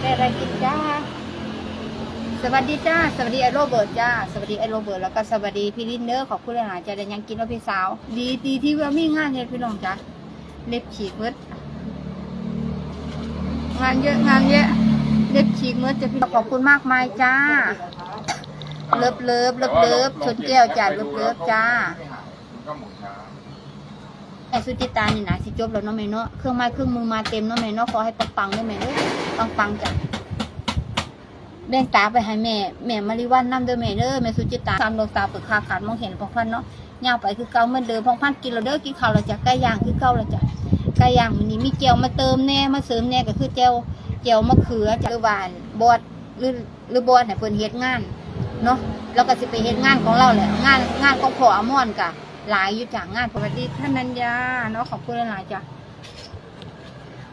ได้อะไรกินจ้า สวัสดีจ้า สวัสดีไอโรเบิร์ตจ้า สวัสดีไอโรเบิร์ตแล้วก็สวัสดีพี่ลินเนอร์ขอบคุณหลายๆจ้าได้ยังกินว่าพี่สาว ดีดีที่ว่ามีงานเฮ็ดพี่น้องจ้าเล็บฉีกเมดงานเยอะงานเยอะเล็บฉีกเมดจะพี่ขอบคุณมากมายจ้า เลิฟเลิฟเลิฟเลิฟชนแก้วจ้าเลิฟเลิฟจ้าไอสุจิตานี่นะสิจบแล้วเนาะแม่เนาะเครื่องไม้เครื่องมือมาเต็มเนาะแม่เนาะขอให้ปังๆด้วยแม่เด้อ ปังๆจ้ะแบ่งตาไปให้แม่ แม่มาริวันนำเด้อแม่เด้อแม่สุจิตาตามดวงตาเปิดคาขาดมองเห็นพองพันเนาะย่างไปคือเก่าเหมือนเดิมพองพันกินแล้วเด้อกินข้าวแล้วจ้ะไก่ย่างคือเก่าแล้วจ้ะไก่ย่างมันนี้มีเจียวมาเติมแน่มาเสริมแน่ก็คือเจียวเจียวมะเขือจ้ะหรือหวานบอดหรือหรือบอดให้เพิ่นเฮ็ดงานเนาะแล้วก็สิไปเฮ็ดงานของเราแหละงานงานของพ่ออมรกะหลายอยู่จากงานสวัสดีท่านนัญญาเนาะขอบคุณหลายจ้ะ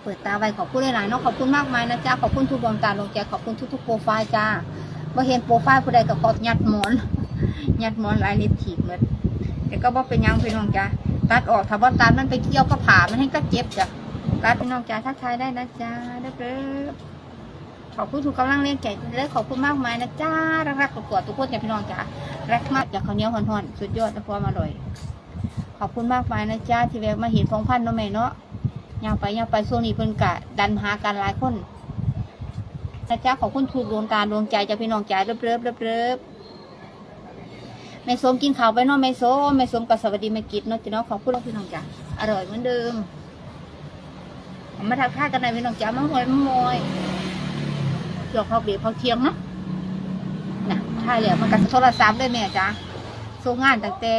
เปิดตาไว้ขอบคุณหลายๆเนาะขอบคุณมากมายนะจ๊ะขอบคุณทุกดวงตาดวงใจขอบคุณทุกๆโปรไฟล์จ้าบ่เห็นโปรไฟล์ผู้ใดก็ขอยัดหมอนยัดหมอนหลายล็บถีบหมดแต่ก็บ่เป็นยังพี่น้องจ้ะตัดออกถ้าบ่ตัดมันไปเกี่ยวกับผ่ามันให้ก็เจ็บจ้ะตัดพี่น้องจ้ะทักทายได้นะจ๊ะเด้อเด้อขอบคุณทุกกำลังเลี้ยงใจเลยขอบคุณมากมายนะจ้ารักๆกดๆทุกคนจ้ะพี่น้องจ้ะรักมากจากข้าวเหนียวห่อนๆสุดยอดแต่ความอร่อยขอบคุณมากมายนะจ๊ะที่แวะมาเห็นฟองพันธุ์เนาะแม่เนาะ ยางไปยางไปช่วงนี้เพิ่นกะดันหากันหลายคนนะจ๊ะขอบคุณทุกดวงตาดวงใจจาพี่น้องใจเริบเริบเริบเริบแม่สมกินข้าวไปเนาะแม่สมแม่สมกับสวัสดีแม่กิจเนาะจ้ะเนาะขอบคุณพี่น้องจ๋าอร่อยเหมือนเดิมมาทักทายกันหน่อยพี่น้องจ๋ามาหวยมาหมอยเกี่ยวข้าวเบียร์ข้าวเทียงเนาะนะใช่แล้วมันกับโทรศัพท์ด้วยแม่จ๋าส่งงานตั้งแต่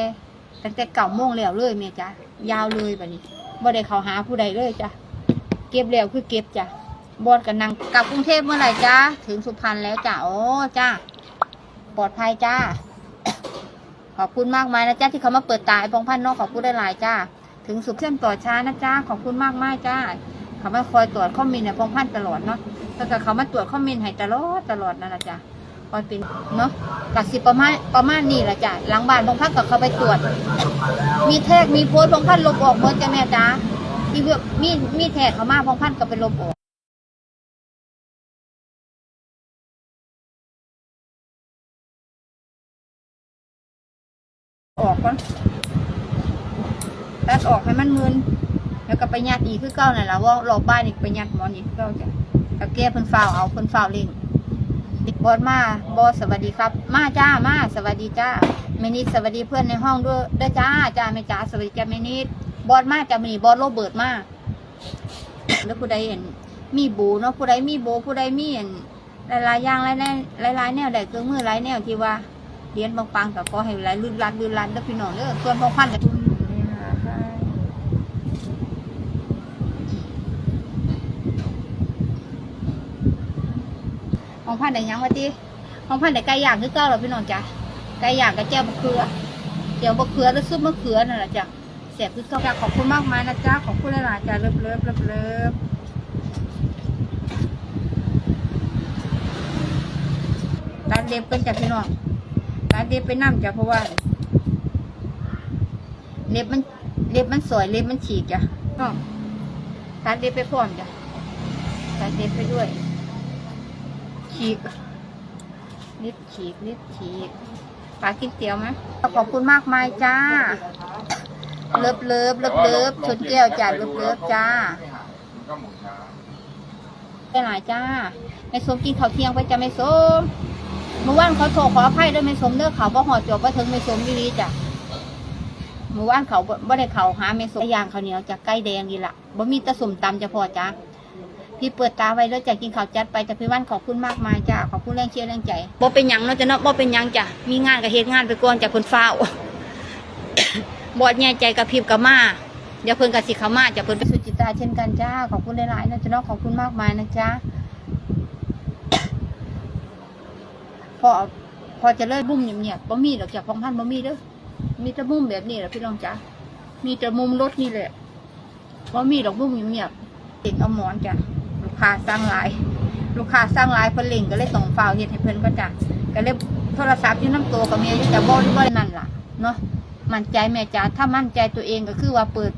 ตั้งแต่เก่าโมงแล้วเลยแม่จ้ะยาวเลยแบบนี้ บ่ได้เขาหาผู้ใดเลยจ้ะเก็บแล้วคือเก็บจ้ะบอดกันนังกลับกรุงเทพเมื่อไหร่จ้าถึงสุพรรณแล้วจ้ะโอ้จ้าปลอดภัยจ้าขอบคุณมากมายนะจ้าที่เขามาเปิดตาไอ้พองพันนอกขอบคุณได้หลายจ้าถึงสุขเส้นต่อช้านะจ้าขอบคุณมากมากจ้าเขามาคอยตรวจข้อมินไอ้พองพันตลอดเนาะแล้วก็เขามาตรวจข้อมินให้ตลอดตลอดนั่นแหละจ้า คอยเป็นเนาะกัสิประมาณประมาณนี้แหละจ้ะหลังบ้านพงพันกับเขาไปตรวจ มีแทกมีโพสพงพันลบออกหมดจ้ะแม่จ้ามีเพื่อมีมีแทกเขามาพงพันก็ไปลบออกออกก่อนตัดออกให้มันมึนแล้วก็ไปยัดอีกคือเก้านั่นแหละว่ารอบบ้านอีกไปยัดหมอนอีกคือเก้าจ้ะก็แก้เพิ่นฝ้าเอาเพิ่นฝ้าเล่ง บอสมาบอสสวัสดีครับ มาจ้ามาสวัสดีจ้าเมนิดสวัสดีเพื่อนในห้องด้วยเด้อจ้าจ้าแม่จ้าสวัสดีจ้าเมนิดบอสมาจ้ามีบอสโรเบิร์ตมาแล้วผู้ใดเห็น มีบูเนาะผู้ใดมีโบผู้ใดมีเห็นหลายๆอย่างหลายๆหลายๆแนวใดเครื่องมือหลายแนวที่ว่าเรียนบางปังกับขอให้หลายลื่นลันลื่นลันเด้อพี่น้องเด้อส่วนพองพันกับ ของพันได้หยังวะจีของพันได้ไก่ย่างคือเก้าเหรอพี่น้องจ้ะไก่ย่างกับเจ้าบะเขือเจียวบะเขือแล้วซุปมะเขือนั่นแหละจ้ะเสียบคือเก้าจ้ะขอบคุณมากมายนะจ๊ะขอบคุณหลายๆจ้ะเลิฟเลิฟเลิฟเลิฟตัดเล็บกันจ้ะพี่น้องตัดเล็บไปนั่จ้ะเพราะว่าเล็บมันเล็บมันสวยเล็บมันฉีกจ้ะก็ตัดเล็บไปพร้อมจ้ะตัดเล็บไปด้วย ฉีกเล็บฉีกเล็บฉีกปลากินเตี๋ยวไหมขอบคุณมากมายจ้า เลิฟเลิฟเลิฟเลิฟชนแก้วจ้ะเลิฟเลิฟจ้าก็หมุนช้าไปหลายจ้าแม่สมกินข้าวเที่ยงไปจ้ะแม่สมเมื่อวานเขาโทรขออภัยด้วยแม่สมเด้อเขาบ่หอดจบว่าถึงแม่สมวิลีจ้ะเมื่อวานเขาบ่บ่ได้เขาหาแม่สมย่างข้าวเหนียวจากไก่แดงนี่ล่ะบ่มีแตะสมตำจะพอจ้า พี่เปิดตาไว้แล้วจะกินข้าวจัดไปจะพี่วันขอบคุณมากมายจ้าขอบคุณแรงเชียร์แรงใจบ่เป็นหยังเนาะจ้ะเนาะบ่เป็นหยังจ้ะมีงานก็เฮ็ดงานไปก่อนจ้ะเพิ่นฟ้าวบอดแย่ใจกับพิบกับมาเดี๋ยวเพิ่นกับสิเขามาจะเพิ่นสุจิตาเช่นกันจ้าขอบคุณหลายๆนะจ๊ะเนาะขอบคุณมากมายนะจ๊ะพอพอจะเลิกบุ้มเงียบๆบ่มีดอกจากพองพันบ่มีเด้อมีแต่มุมแบบนี้แหละพี่น้องจ้ามีแต่มุมรถนี่แหละบ่มีดอกบุ้มเงียบๆติดเอาหมอนจ้ะ ค้าสร้างหลาย ลูกค้าสร้างหลายเพิ่นเล่งก็เลยส่งฟาวเฮ็ดให้เพิ่นก็จ้ะก็เลยโทรศัพท์อยู่น้ำตัวกับเมียอยู่แต่บ่บ่นั่นล่ะเนาะมั่นใจแม่จ๋าถ้ามั่นใจตัวเองก็คือว่าเปิด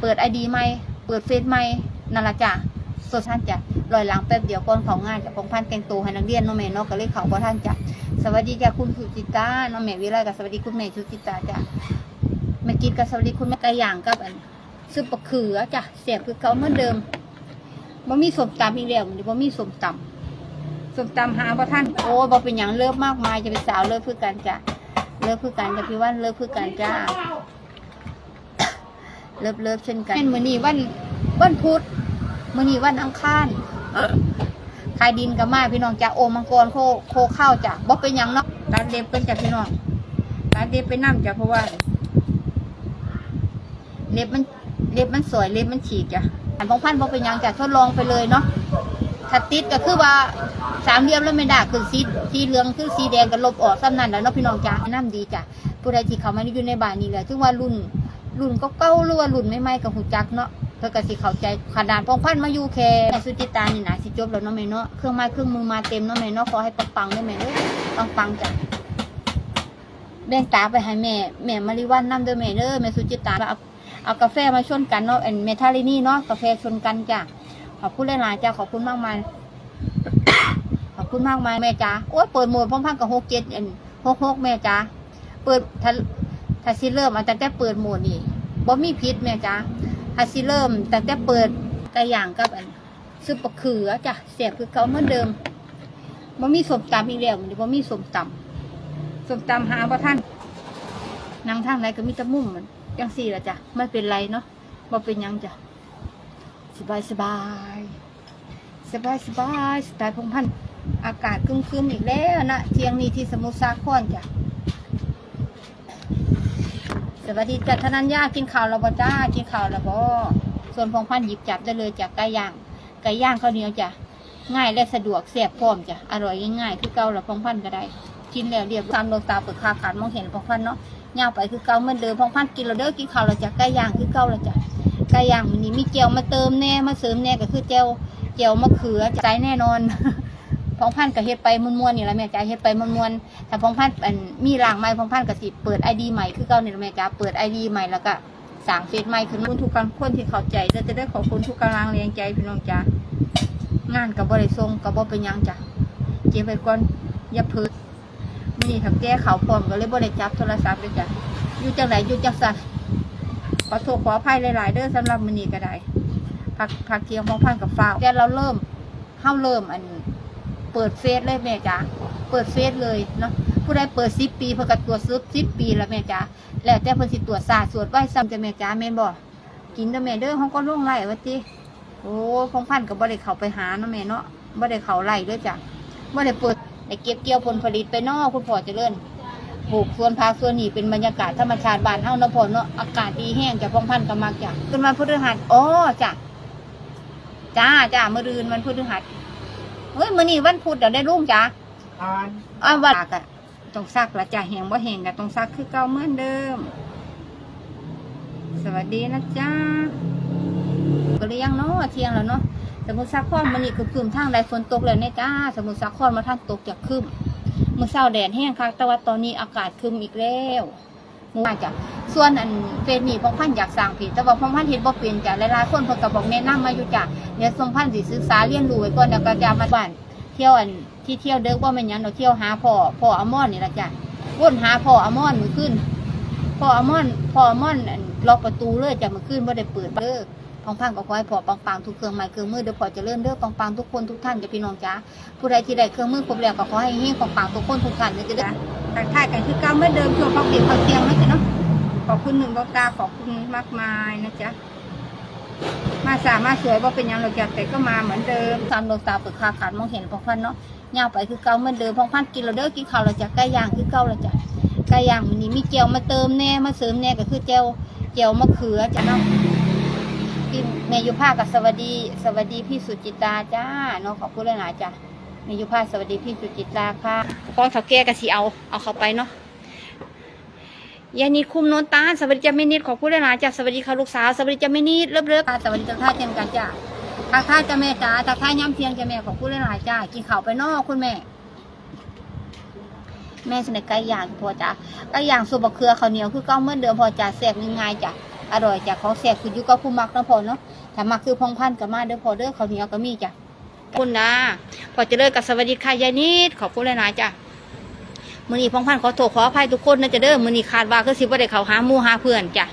เปิดไอดีใหม่เปิดเฟซใหม่นั่นละจ้ะสดท่านจ้ะลอยหลังแป๊บเดียวก่อนของงานจะพงพันแต่งตัวให้นักเรียนน้องแม่เนาะก็เลยเขาบ่ท่านจ้ะสวัสดีจ้ะคุณสุจิตาน้องแม่วิไลกับสวัสดีคุณแม่สุจิตาจ้ะแม่กินกับสวัสดีคุณแม่กระย่างกับอันซุปปะเขือจ้ะเสียบคือเก่าเมือเดิม บ่มีสมตำอีกแล้วมันบ่มีสมตำสมตำหาบ่ท่านโอ้บ่เป็นหยังเลิฟมากมายจะเป็นสาวเลิฟคือกันจ้ะเลิฟคือกันจ้ะพี่ว่านเลิฟคือกันจ้าเลิฟเลิฟเช่นกันมื้อนี้วันวันพุธมื้อนี้วันอังคารขายดินกับมาพี่น้องจ้ะโอมังกรโคโคข้าวจ้ะบ่เป็นหยังเนาะตัดเล็บกันจ้ะพี่น้องตัดเล็บไปนํจ้ะเพราะว่าเล็บมันเล็บมันสวยเล็บมันฉีกจ้ะ อันของพันบ่เป็นยังจะทดลองไปเลยเนาะถ้าติดก็คือว่าสามเหลี่ยมแล้วไม่ได้คือสีสีเหลืองคือสีแดงก็ลบออกซ้ำนั่นแหล้วเนาะพี่น้องจ้ะแนะนํดีจ้ะผู้ใดที่เขามาอยู่ในบ้านนี้แหละถึงว่ารุ่นรุ่นก็เก้าหรือว่ารุ่นไม่ไม่กับหูจักเนาะเพื่อก็สิเข้าใจขนาดพองพันมาอยู่แค่แม่สุจิตานี่นะสิจบแล้วเนาะแม่เนาะเครื่องไม้เครื่องมือมาเต็มเนาะแม่เนาะขอให้ปังๆได้แม่เด้อปังๆจ้ะแบ่งตาไปให้แม่แม่มาริวันนำเด้อแม่เด้อแม่สุจิตาเอา เอากาแฟมาชนกันเนาะอันเมทัลลินี่เนาะกาแฟชนกันจ้ะขอบคุณหลายๆจ้ะขอบคุณมากมายขอบคุณมากมายแม่จ้าโอ้ยเปิดโหมดพร้อมพังกับหกเจ็ดอันหกหกแม่จ้าเปิดถ้าถ้าสิเริ่มอันตั้งแต่เปิดโหมดนี่บ่มีพิษแม่จ้าถ้าสิเริ่มตั้งแต่เปิดกระอย่างกับอันซุปปะเขือจ้ะเสียบคือเขาเหมือนเดิมบ่มีสมตำอีกแล้วมันบ่มีสมตำสมตำหาบ่ท่านนางทางไหนก็มีตะมุ่มมัน จังสี่ละจ้ะไม่เป็นไรเนาะบ่เป็นยังจ้ะสบายสบายสบายสบายสไตล์พงพันธ์อากาศครึมๆอีกแล้วนะเที่ยงนี้ที่สมุทรสาครจ้ะสวัสดีจ้ะธนัญญากินข้าวแล้วบ่จ้ากินข้าวแล้วบ่ส่วนพงพันธ์หยิบจับได้เลยจากไก่ย่างไก่ย่างข้าวเหนียวจ้ะง่ายและสะดวกแซ่บพร้อมจ้ะอร่อยง่ายๆคือเก่าแล้วพงพันธ์ก็ได้กินแล้วเรียบตามดวงตาเปิดคาขาดมองเห็นพงพันธ์เนาะ ย่างไปคือเก่าเหมือนเดิมพองพันต์กินแล้วเด้อกินข้าวแล้วจ้ะไก่ย่างคือเก่าแล้วจ้ะไก่ย่างมันนี้มีเจียวมาเติมแน่มาเสริมแน่ก็คือเจียวเจียวมะเขือใจแน่นอนพองพันต์กับเฮ็ดไปมวนๆนี่แหละแม่จ๋าเฮ็ดไปมวนๆแต่พองพันต์มีร่างใหม่พองพันต์กับสิเปิดไอดีใหม่คือเก่านี่แหละแม่จ๋าเปิดไอดีใหม่แล้วก็สั่งเฟซใหม่ขึ้นคุณทุกคนคนที่เข้าใจจะจะได้ขอบคุณทุกกำลังแรงใจพี่น้องจ๋างานกับบ่ได้ส่งกับบ่เป็นยังจ้ะเก็บไว้ก่อนอย่าเพิดมื้อ นี้ถ้าแก้เขาพร้อมก็เลยบ่ได้จับโทรศัพท์เลยจ้ะอยู่จังไหนอยู่จังซั่นขอโทษขออภัยหลาย ๆ เด้อสำหรับมือนี้ก็ได้พักพักเที่ยงพองพันกับฟ้าแต่เราเริ่มเข้าเริ่มอันเปิดเฟซเลยแม่จ๋าเปิดเฟซเลยเนาะผู้ใดเปิดสิบปีเพื่อกัตรวจซึบสิบปีแล้วแม่จ๋าแล้วแต่เพิ่นสิตรวจสาสวดไหวซ้ำจะแม่จ๋าแม่นบ่กินเด้อแม่เด้อห้องก็ล่วงไล่ว่าติโอ้พองพันกับบ่ได้เขาไปหาเนาะแม่เนาะบ่ได้เขาไล่ด้อจ้ะบ่ได้เปิด ได้เก็บเกี่ยวผลผลิตไปเนาะคุณพ่อเจริญปลูกสวนผักสวนนี่เป็นบรรยากาศธรรมชาติบ้านเฮาเนาะพ่อเนาะอากาศดีแห้งจ้ะพองพันก็มักจ้ะขึ้นมาพฤหัสอ๋อจ้ะจ้าจ้ามื่อรืนวันพฤหัสเฮ้ยมื่อนี้วันพุธเดี๋ยวได้รุ่งจ้าทานอ้าววันกะต้องซักละจ้าแหงบ่แหงกะต้องซักคือเก่าเหมือนเดิม สวัสดีนะจ้าก็เลยยังเนาะเที่ยงแล้วเนาะ สมุทรสาครมันนี่คือคืมทางใดฝนตกแล้วเนี่ยจ้า สมุทรสาครมาท่านตกจากคืมมื่อเช้าแดดแห้งคักแต่ว่าตอนนี้อากาศคืมอีกแล้วมื่อาจ้ะส่วนอันเฟนี่พองพันธุ์อยากสั่งผิดแต่ว่าพองพันธุ์เห็นบ่เป็นจ้ะหลายๆคนเพิ่นก็บอกแนะนำมาอยู่จ้ะเดี๋ยวทรงพันธุ์สิศึกษาเรียนรู้ไว้ก่อนแล้วก็จะมาบ้านเที่ยวอันที่เที่ยวเด็กว่ามันยังเราเที่ยวหาพ่อพ่ออมอนนี่ละจ้ะว่นหาพ่ออมอนมือขึ้นพ่ออมอนพ่ออมอนอันล็อกประตูเลยจ้ะมือขึ้นบ่ได้เปิดเด้อ พองพังก็ขอให้พ่อปังๆทุกเครื่องไม้เครื่องมือเดี๋ยวพอจะเลื่อนเด้อปังทุกคนทุกท่านจะพี่น้องจ้าผู้ใดที่ได้เครื่องมือครบแล้วก็ขอให้เฮงปังทุกคนทุกท่านเด้อจ้ะทักทายกันคือเก้าเหมื่อนเดิมชวงพักเบรกพักเที่ยงนะจ๊ะเนาะขอบคุณหนึ่งดวงตาขอบคุณมากมายนะจ๊ะมาสามารถสวยว่าเป็นหยังเราจะแต่ก็มาเหมือนเดิมตามดวงตาเปิดคาขาดมองเห็นพองพันเนาะยาวไปคือเก่าเหมือนเดิมพองพันกินเราเด้อกินข้าวเราจะไก่ย่างคือเก่าเราจะไก่ย่างมันนี้มีเจียวมาเติมแน่มาเสริมแน่ก็คือเจียวเจียวมะเขือจะเนาะ พี่แม่ยุภากับสวัสดีสวัสดีพี่สุจิตาจ้าเนาะขอบคุณเลยนะจ้ะแม่ยุภาสวัสดีพี่สุจิตาค่ะก้อนเขาแก่กะสีเอาเอาเขาไปเนาะยานิดคุมโนนตาสวัสดีจ้าแม่นิดขอบคุณหลายๆจ้าสวัสดีค่ะลูกสาวสวัสดีจ้าแม่นิดเลิฟเลิฟสวัสดีจ้าท่าเทียมกันจ้าทักทายจ้าแม่จ้าทักทายย้ำเทียงจ้าแม่ขอบคุณหลายๆจ้ากินข้าวไปนอกคุณแม่แม่เสนอไก่ย่างพอจ้าไก่ย่างสูบะเขือข้าวเหนียวคือก้าเมื่อเดิมพอจ้าแซ่บง่ายๆจ้ะ อร่อยจากของแซ่บคืออยู่กับผู้มักนะพอเนาะถ้ามักคือพองพันกับมาเด้อพอเด้อเขาวเหนียวก็มีจ้ะคุณนะพอเจะเลิกกับสวัสดีค่ะยายนิดขอบคุณเลายๆจ้ะมือนี้พองพันขอโทษขออภัยทุกคนนะจะเด้อมือนี้คาดว่าคือสิบ่ได้เขาหาหมู่หาเพื่อนจ้ะ